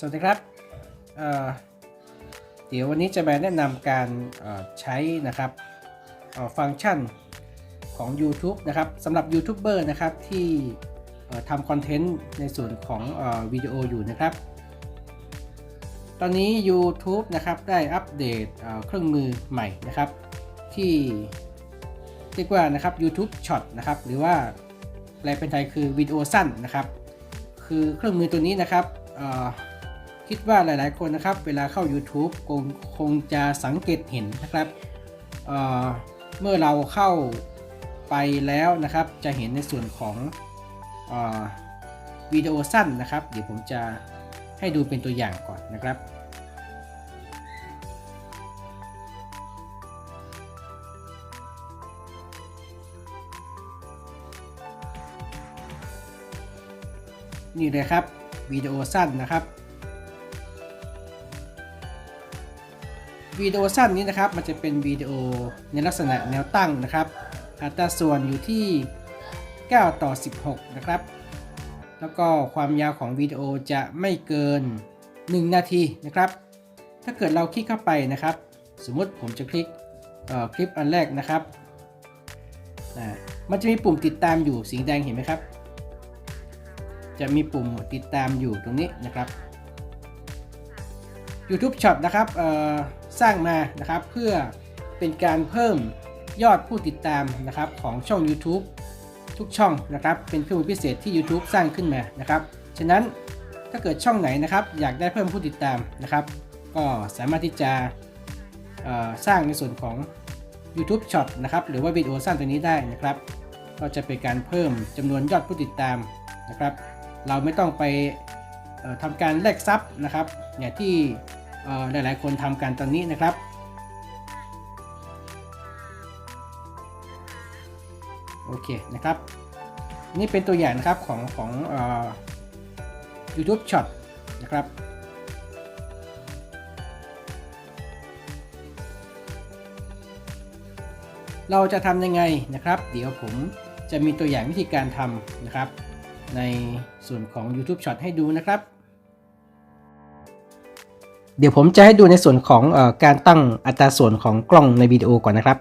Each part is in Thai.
สวัสดีครับเเดี๋ยววันนี้จะมาแนะนำการใช้นะครับฟังก์ชันของ YouTube นะครับสำหรับยูทูบเบอร์นะครับที่ทำคอนเทนต์ในส่วนของอวิดีโออยู่นะครับ ตอนนี้ YouTube นะครับได้อัปเดตเครื่องมือใหม่นะครับ ที่เรียกว่านะครับ YouTube Short นะครับหรือว่าแปลเป็นไทยคือวิดีโอสั้นนะครับ คือเครื่องมือตัวนี้นะครับ คิดว่าหลายๆคนนะครับ เวลาเข้า YouTube คงคงจะสังเกตเห็นนะครับเเมื่อเราเข้าไปแล้วนะครับ จะเห็นในส่วนของอวิดีโอสั้นนะครับ เดี๋ยวผมจะให้ดูเป็นตัวอย่างก่อนนะครับนี่เลยครับวิดีโอสั้นนะครับ วิดีโอสั้นนี้นะครับ มันจะเป็นวิดีโอในลักษณะแนวตั้งนะครับ อัตราส่วนอยู่ที่ 9 ต่อ 16 นะครับ แล้วก็ความยาวของวิดีโอจะไม่เกิน 1 นาทีนะครับ ถ้าเกิดเราคลิกเข้าไปนะครับ สมมติผมจะคลิกคลิปอันแรกนะครับ มันจะมีปุ่มติดตามอยู่สีแดงเห็นไหมครับ จะมีปุ่มติดตามอยู่ตรงนี้นะครับ YouTube Shop นะครับ สร้างมานะครับ เพื่อเป็นการเพิ่มยอดผู้ติดตามนะครับของช่อง YouTube ทุกช่องนะครับ เป็นเครื่องมือพิเศษที่ YouTube สร้างขึ้นมานะครับ ฉะนั้นถ้าเกิดช่องไหนนะครับ อยากได้เพิ่มผู้ติดตามนะครับ ก็สามารถที่จะสร้างในส่วนของ YouTube Shop นะครับ หรือว่าวิดีโอสั้นตัวนี้ได้นะครับ ก็จะเป็นการเพิ่มจำนวนยอดผู้ติดตามนะครับ เราไม่ต้องไปทำการแลกซับนะครับ อย่างที่ หลายๆ คนทำกันตอนนี้นะครับโอเคนะครับ นี่เป็นตัวอย่างนะครับของของเอ่อ YouTube Short นะครับเราจะทำยังไงนะครับ เดี๋ยวผมจะมีตัวอย่างวิธีการทำนะครับ ในส่วนของ YouTube Shot ให้ดูนะครับ เดี๋ยวผมจะให้ดูในส่วนของอการตั้งอัตราส่วนของกล้องในวิดีโอก่อนนะครับ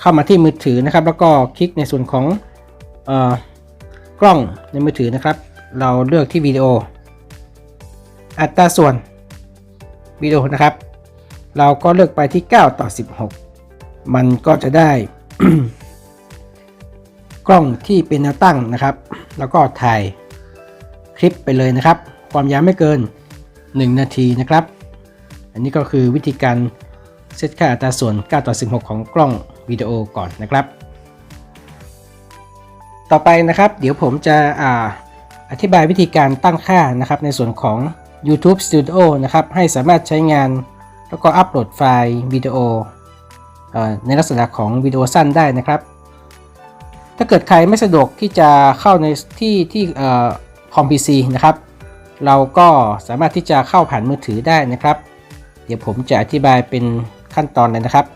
เข้ามาที่มือถือนะครับ แล้วก็คลิกในส่วนของอกล้องในมือถือนะครับ เราเลือกที่วิดีโอ อัตราส่วนวิดีโอนะครับ เราก็เลือกไปที่ 9 ต่อ 16 มันก็จะได้ กล้องที่เป็นแนวตั้งนะครับ แล้วก็ถ่ายคลิปไปเลยนะครับ ความยาวไม่เกิน 1 นาทีนะครับ อันนี้ก็คือวิธีการเซตค่าอัตราส่วน 9 ต่อ 16 ของกล้องวิดีโอก่อนนะครับ ต่อไปนะครับเดี๋ยวผมจะอาอธิบายวิธีการตั้งค่านะครับในส่วนของ YouTube Studio นะครับให้สามารถใช้งานแล้วก็อัปโหลดไฟล์วิดีโอในลักษณะของวิดีโอสั้นได้นะครับ ถ้าเกิดใครไม่สะดวกที่จะเข้าในที่ที่คอมพิวซีนะครับ เราก็สามารถที่จะเข้าผ่านมือถือได้นะครับ เดี๋ยวผมจะอธิบายเป็นขั้นตอนเลยนะครับ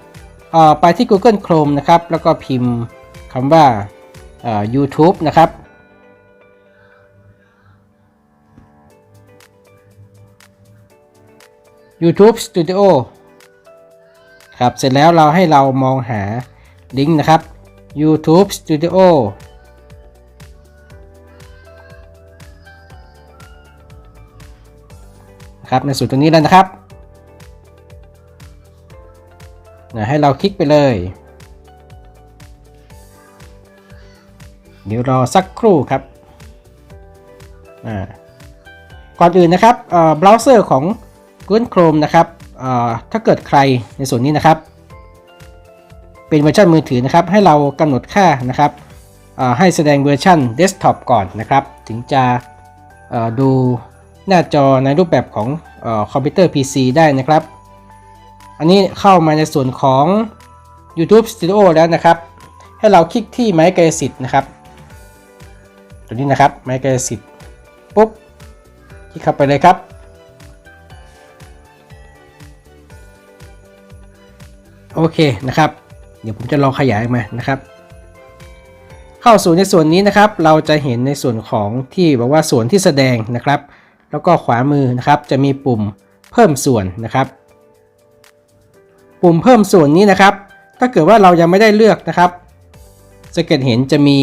ไปที่ Google Chrome นะครับ แล้วก็พิมพ์คำว่า YouTube นะครับ YouTube Studio ครับ เสร็จแล้วเราให้เรามองหาลิงก์นะครับ YouTube Studio นะครับในส่วนตรงนี้แล้วนะครับนะให้เราคลิกไปเลย เดี๋ยวรอสักครู่ครับก่อนอื่นนะครับเบราว์เซอร์ของ Google Chrome นะครับถ้าเกิดใครในส่วนนี้นะครับ เป็นเวอร์ชันมือถือนะครับ ให้เรากำหนดค่านะครับให้แสดงเวอร์ชันเดสก์ท็อปก่อนนะครับ ถึงจะดู หน้าจอในรูปแบบของออคอมพิวเตอร์ PC ได้นะครับ อันนี้เข้ามาในส่วนของ YouTube Studio แล้วนะครับ ให้เราคลิกที่ไม้กายสิทธิ์นะครับ ตัวนี้นะครับไม้กายสิทธิ์ปุ๊บคลิกเข้าไปเลยครับโอเคนะครับ เดี๋ยวผมจะลองขยายมานะครับ เข้าสู่ในส่วนนี้นะครับ เราจะเห็นในส่วนของที่บอกว่าส่วนที่แสดงนะครับ แล้วก็ขวามือนะครับจะมีปุ่มเพิ่มส่วนนะครับ ปุ่มเพิ่มส่วนนี้นะครับ ถ้าเกิดว่าเรายังไม่ได้เลือกนะครับจะเกิดเห็นจะมี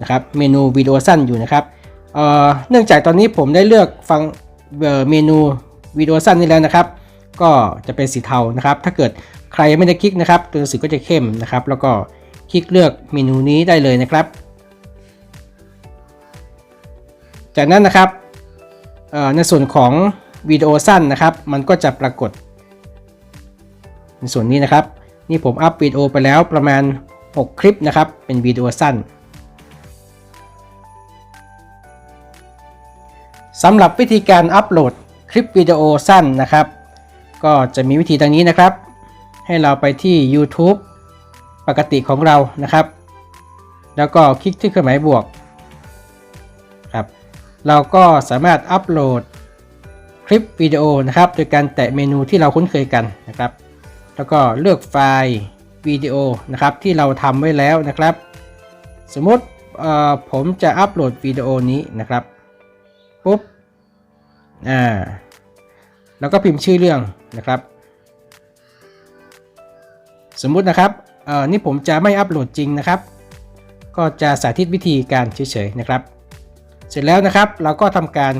นะครับเมนูวิดีโอสั้นอยู่นะครับเเนื่องจากตอนนี้ผมได้เลือกฟังเเมนูวิดีโอสั้นนี้แล้วนะครับ ก็จะเป็นสีเทานะครับ ถ้าเกิดใครไม่ได้คลิกนะครับ ตัวหนังสือก็จะเข้มนะครับ แล้วก็คลิกเลือกเมนูนี้ได้เลยนะครับ จากนั้นนะครับ ในส่วนของวิดีโอสั้นนะครับ มันก็จะปรากฏ ในส่วนนี้นะครับ นี่ผมอัพวิดีโอไปแล้วประมาณ 6 คลิปนะครับ เป็นวิดีโอสั้นสำหรับวิธีการอัปโหลดคลิปวิดีโอสั้นนะครับ ก็จะมีวิธีดังนี้นะครับ ให้เราไปที่ YouTube ปกติของเรานะครับ แล้วก็คลิกที่เครื่องหมายบวก เราก็สามารถอัปโหลดคลิปวิดีโอนะครับ โดยการแตะเมนูที่เราคุ้นเคยกันนะครับ แล้วก็เลือกไฟล์วิดีโอนะครับที่เราทำไว้แล้วนะครับ สมมติผมจะอัปโหลดวิดีโอนี้นะครับปุ๊บอ่าแล้วก็พิมพ์ชื่อเรื่องนะครับ สมมุตินะครับนี่ผมจะไม่อัปโหลดจริงนะครับ ก็จะสาธิตวิธีการเฉยๆนะครับ สร็จแล้วนะครับ เราก็ทำการ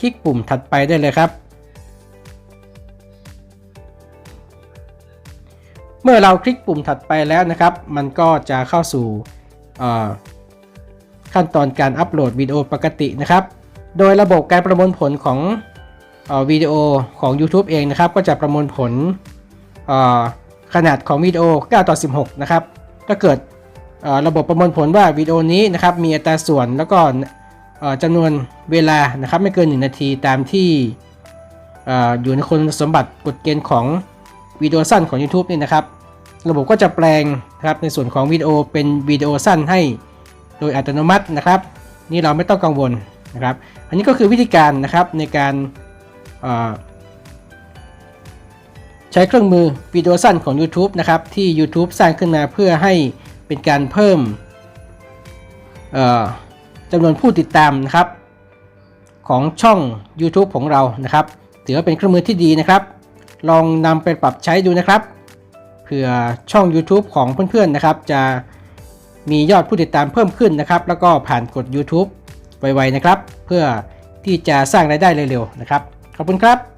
คลิกปุ่มถัดไปได้เลยครับ เมื่อเราคลิกปุ่มถัดไปแล้วนะครับ มันก็จะเข้าสู่ขั้นตอนการอัปโหลดวิดีโอปกตินะครับ โดยระบบการประมวลผลของวิดีโอของ YouTube เองนะครับ ก็จะประมวลผลขนาดของวิดีโอ 9 ต่อ 16 นะครับ ถ้าเกิดระบบประมวลผลว่าวิดีโอนี้นะครับมีอัตราส่วนแล้วก็ จำนวนเวลานะครับไม่เกิน 1 นาทีตามที่อยู่ในคุณสมบัติกฎเกณฑ์ของวิดีโอสั้นของ YouTube นี่นะครับ ระบบก็จะแปลงนะครับในส่วนของวิดีโอเป็นวิดีโอสั้นให้โดยอัตโนมัตินะครับ นี่เราไม่ต้องกังวลนะครับ อันนี้ก็คือวิธีการนะครับในการใช้เครื่องมือวิดีโอสั้นของ YouTube นะครับที่ YouTube สร้างขึ้นมาเพื่อให้เป็นการเพิ่ม จำนวนผู้ติดตามนะครับ ของช่อง YouTube ของเรานะครับ ถือว่าเป็นเครื่องมือที่ดีนะครับ ลองนำไปปรับใช้ดูนะครับเผื่อช่อง YouTube ของเพื่อนๆนะครับ จะมียอดผู้ติดตามเพิ่มขึ้นนะครับ แล้วก็ผ่านกด YouTube ไวๆนะครับ เพื่อที่จะสร้างรายได้เร็วๆนะครับ ขอบคุณครับ